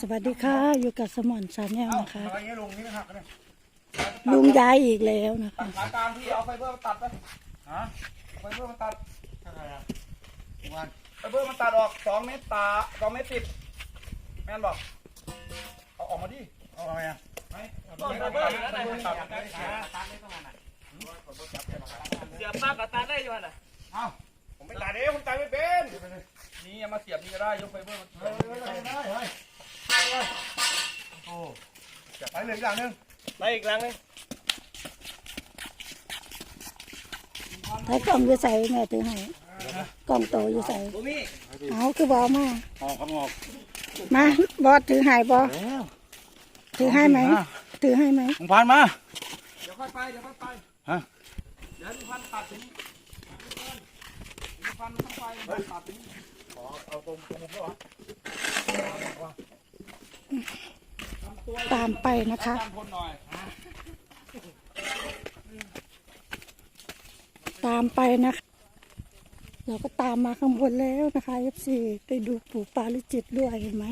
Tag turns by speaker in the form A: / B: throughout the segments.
A: สวัสดีค่ะ อยู่กับสมอนชาแนลนะคะ
B: อะไรเงี้ยลุงนี่หักเนี่ย
A: ลุงย้ายอีกแล้วนะ
B: ตั
A: คะ
B: ดขากลางพี่เอาไฟเบอร์มาตัดไปฮะไฟเบอร์มาตัดอะไรอะวันไฟเบอร์มาตัดออกสองเมตรตาสองเมตรสิบแม่นบอกเอาออกมาดิเอาอะไรอะไม่ต้นไฟเบอร์อยู่แล้วนะตัดได้เสีย
C: เสียบมากกับตาได้อยู่น่ะ
B: เอ้าผมไม่ตัดเองผมตัดไม่เป็นนี่เอามาเสียบนี่ก็ได้ยกไฟเบอร์มาเสียบได้ได้ได้โอ้ไปเลยอีกอย่างหนึง
C: ไปอีกครั้งนึง
A: ถ้ากล่องอยู่ใส่แม่ถือให้กล่องโตอยู่ใส่
C: บูมี่
A: เอาคือบอมา
B: ออกครับออก
A: มาบอสถือให้บอ
B: แล้ว
A: ถือให้ไหมถือให้ไหม
B: ผมผ่านมาเดี๋ยวค่อยไปเดี๋ยวค่อยไปฮะเดี๋ยวมีพันตัดถึงมีพันต้องไปมีพันตัดถึงขอเอาตรงตรงมุมด้วยวะ
A: ตามไปนะคะ ตามไปนะคะ เราก็ตามมาข้างบนแล้วนะคะเอฟซีได้ดูปู่ปาลิจิตด้วยเห็นไหม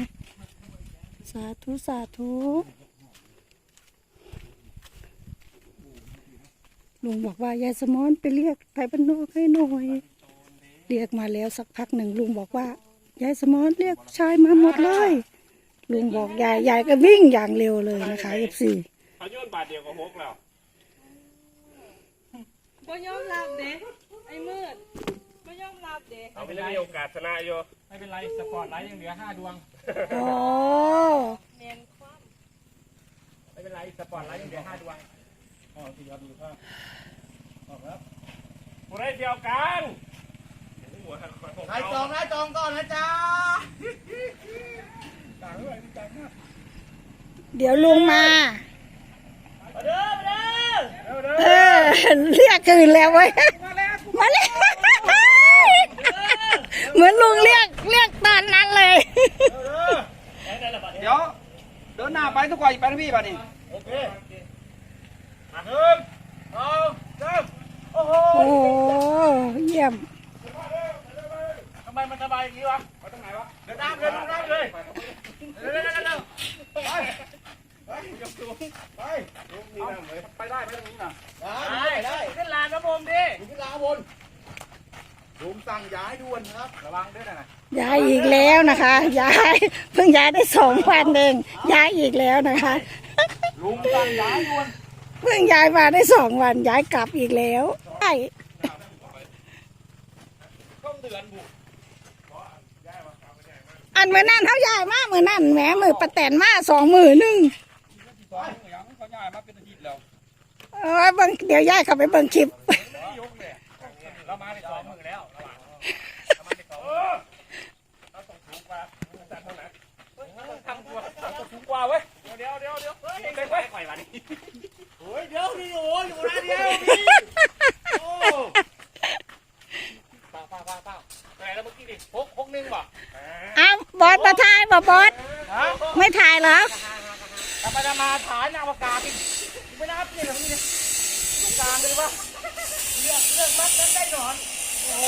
A: สาธุ สาธุลุงบอกว่ายายสมอนไปเรียกไปบ้านนอกให้หน่อยเรียกมาแล้วสักพักหนึ่งลุงบอกว่ายายสมอนเรียกชายมาหมดเลย ลุงบอกยายยายก็วิ่งอย่างเร็วเลยนะคะเอฟซี
C: เขาโยนบาทเดียวกับหกแล้ว
D: ก็ยอมรับเด้ไอ้มืดก็ยอมรับเด้
C: เอาไปเลยมีโอกาสชนะอยู่
E: ไม่เป็นไรสปอร์ตไลท์ยังเหลือห้าดวง
A: อ๋อ
D: เมนคว่
E: ไม่เป็นไรสปอร์ตไลท์ยังเหลือห้าดวง
B: อ๋อที่ยอดดูครับออกแล้ว
C: ผู้ได้เดียวกัน
B: ใครจองนะจองก่อนนะจ๊ะ ต่างด้วยต่างมาก
A: เดี๋ยวลุงมา
C: มาเด้อมาเด้อ
A: เออ เรียกคืนแล้วเว้ยมาเลยเหมือนลุงเรียกเรียกตอนนั้นเลย
C: ได้แล้วบาทเดียว
B: เดี๋ยว เดินหน้าไปทุกคนไปนะพี่ป่ะนี่
C: โอเคมาหนึ่งสองสามโอ้โห
A: โอ้โหเยี่ยม
C: ทำไมมันสบายอย่างนี้วะมาตรงไหนวะ เดินน้ำเลยเดินน้ำเลย
B: ไปไปยกสูงไปเอาไปได้ไหมตรงนี้น่ะ
C: ได้ได้ขึ้นลานพระพรหมดิ
B: ลาวบนลุงสั่งย้ายด่วนครับ ระวังด้วยนะ
A: ย้ายอีกแล้วนะคะย้ายเพิ่งย้ายได้สองวันเองย้ายอีกแล้วนะคะ
B: ลุงสั่งย้ายด่วน
A: เพิ่งย้ายมาได้สองวันย้ายกลับอีกแล้วใช่
C: ต้องเดือนบุ
A: อันเมื่อนั่นเขาใหญ่มาเมื่อนั่นแหมมือประแตนมาสองมือหนึ่ง
B: สองอย่างเขาย้ายมาเป็นอาทิตย์แล้ว
A: เออเบิ่งเดี๋ยวยายเข้าไปเบิ่งคลิป
C: เรามาสองมือแล้วระหว่างเรามาในสองเราต้องสูงกว่าจัดเท่านั้นทำตัวเราต้องสูงกว่าเว้ยเดี๋ยวเดี๋ยวเดี๋ยวเฮ้ยเด็กเว้ยปล่อยวันนี้โอ้ยเดี๋ยวนี่โอ้ยอยู่นะเดียวนี่โอ้เปล่าเปล่าเปล่าเปล่าไหนแล้วเมื่อกี้ดิหกหกหนึ่งป่ะ
A: อ้าว บอสมาถ่ายบ่บอส
C: ฮะ
A: ไม่ถ่ายเหรอ
C: ทำไมจะมาถ่ายนางอวกาศอีกไม่นับเนี่ยแบบนี้เนี่ยตรงกลางเลยวะเลือกเลือกมัดกันได้หนอน โอ้โห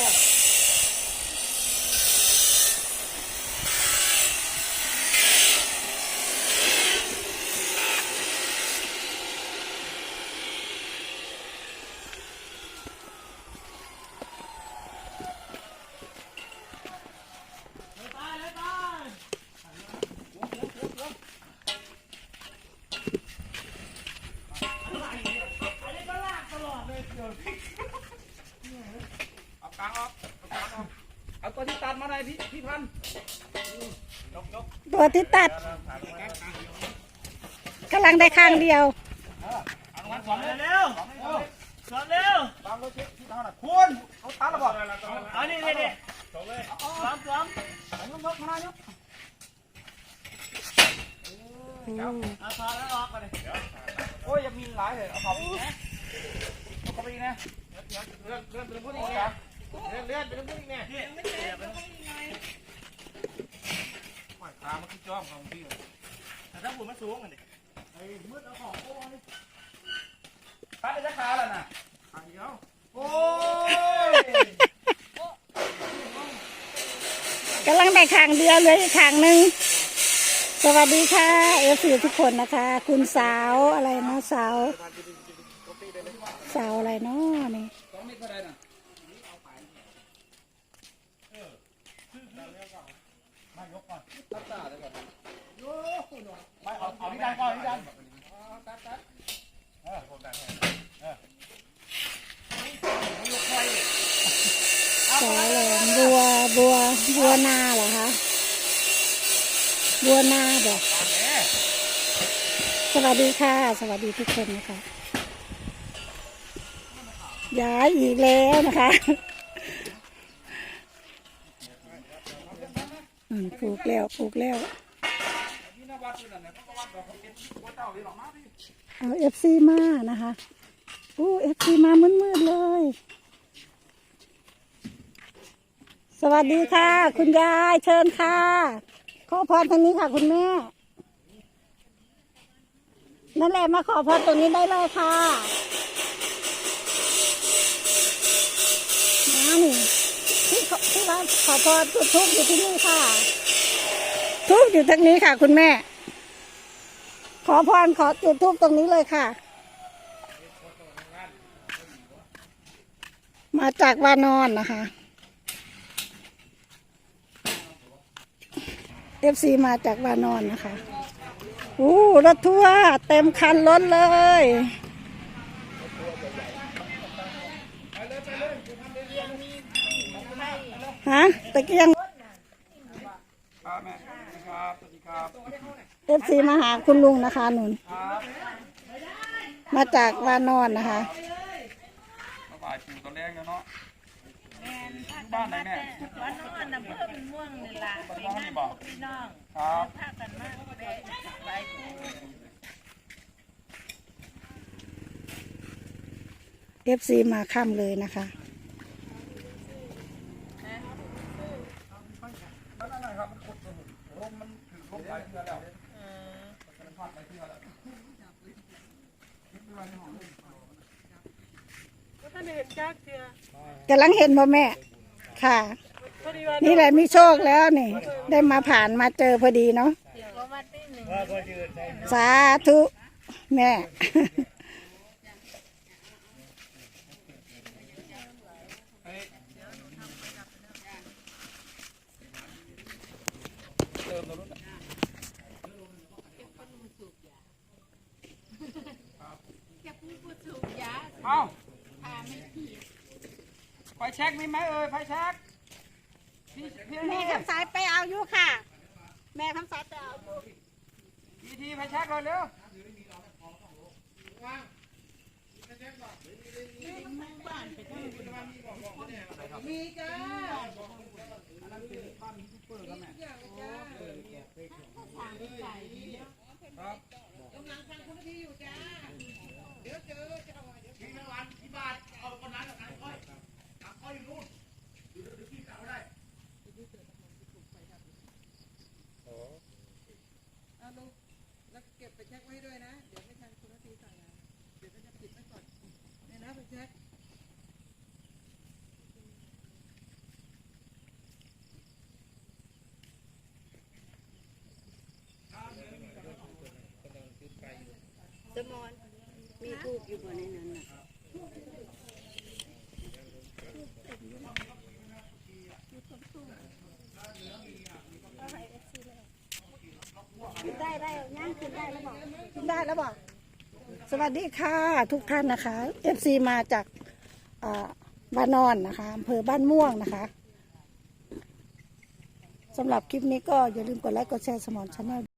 B: เอากลางออกเอากลางออก เอาตัวที่ตัดมาหน่อยพี่พี่พันธุ์
A: ตัวที่ตัดกำลังได้ข้างเดียว
B: เอาวันสอง
C: เร็
B: เล
C: วยเร็วสอนเร็ว
B: ตามรถเช็คที่ทางน่ะคุณเขาตัดแล้วบอก
C: เอานี่นี่นี่สองเลยสามสาม
B: เอายกยกมาหน่อยยก
C: เอาพอแล้วออกมาเลย
B: โอ้ยอย่ามีหลายเลยเอาเขาไปอีกนะเอาเขาไปอีกนะเลื่อนเลื่อนเป็นผู้หญิงนะ เลื่อนเลื่อนเป็นผู้หญิงเนี่ย
D: ไม่ใช่ก็ต้องยังไง
B: หอยขามันคือจ้อมของพี่เลย
C: แต่ถ้าผมมันสูงกันดิ
B: ไอ้มืดเอาของโอ้ยตัดได้จะขาแล้วน่ะขาเดียวโอ้ย
A: กำลังได้ข้างเดียวเลยอีกข้างหนึ่งสวัสดีค่ะเอฟซีทุกคนนะคะ คุณสาวอะไรนะสาว สาวอะไรเนาะนี่
B: สองเมตรเท่าไหร่น่ะตัดตาเลยก่อนไม่เอาเอาพี่ดันก่อนพี่ดันตัดตัด
A: สาวแหลมบัวบัวบัวนาเหรอคะบัวนาบอสวัสดีค่ะ สวัสดีทุกคนนะคะย้ายอีกแล้วนะคะ อืมปลูกแล้วปลูกแล้ว
B: เอาเอกมาพี่
A: เอาเอฟซีมานะคะอู้เอฟซีมามืดๆเลย สวัสดีค่ะ คุณยายเชิญค่ะ ขอพรทางนี้ค่ะ คุณแม่ นั่นแหละมาขอพรตรงนี้ได้เลยค่ะมานี่ ที่ขอที่ว่าขอพรจุดทุกอยู่ที่นี่ค่ะทุกอยู่ทางนี้ค่ะ คุณแม่ ขอพรขอจุดทูปตรงนี้เลยค่ะ มาจากวานอนนะคะเอฟซีมาจากวานอนนะคะ อู้รถทัวร์เต็มคันรถเลย ฮะ ตะเกียง
B: ครับแม่สวัสดีครับสวัสดีครับ
A: เอฟซีมาหาคุณลุงนะคะหนุน
B: ครับ
A: มาจากวานอนนะคะ
B: สบายผิวตอนแรกเนาะบ้านไหนแม่
D: ว่านอนน้ำเพิ่มม่วงนี่ล่ะ
B: บ้านน้องนี่บอก
D: พี่น้อง
B: ครับ
D: พากันมากไปหลายคู่
A: เอฟซีมาค่ำเลยนะคะ
B: นั่นนั่นครับมันขุดลม มันถือลมหลายเทือแล้วมันพัดหลายเทือแล้ว
D: ก็ท่านเห็นจักเจือกำ
A: ลังเห็นพ่อแม่ ค่ะ
D: พอดีว่า
A: นี่แหละมีโชคแล้วนี่ ได้มาผ่านมาเจอพอดีเนาะ
D: เดี๋ยวก็มาตีหนึ่ง
A: สาธุ แม่
B: เติมตัวรุ่น เอ้าไฟแช็กมีไหมเอ่ยไฟแช็กพี่พี่
A: แม่
B: นี่
A: คำสายไปเอาอยู่ค่ะ แม่คำสายไปเอาอยู่
B: พี่ทีไฟแช็กเลยเร็ว
F: ส มอน มีทูบอยู่บนในนั้นน่ะ
A: ได้ได้ย่างขึ้นได้แล้วบอกขึ้นได้แล้วบอกสวัสดีค่ะทุกท่านนะคะเอฟซีมาจากบ้านนอนนะคะอำเภอบ้านม่วงนะคะสำหรับคลิปนี้ก็อย่าลืมกดไลค์กดแชร์สมอนชาแนล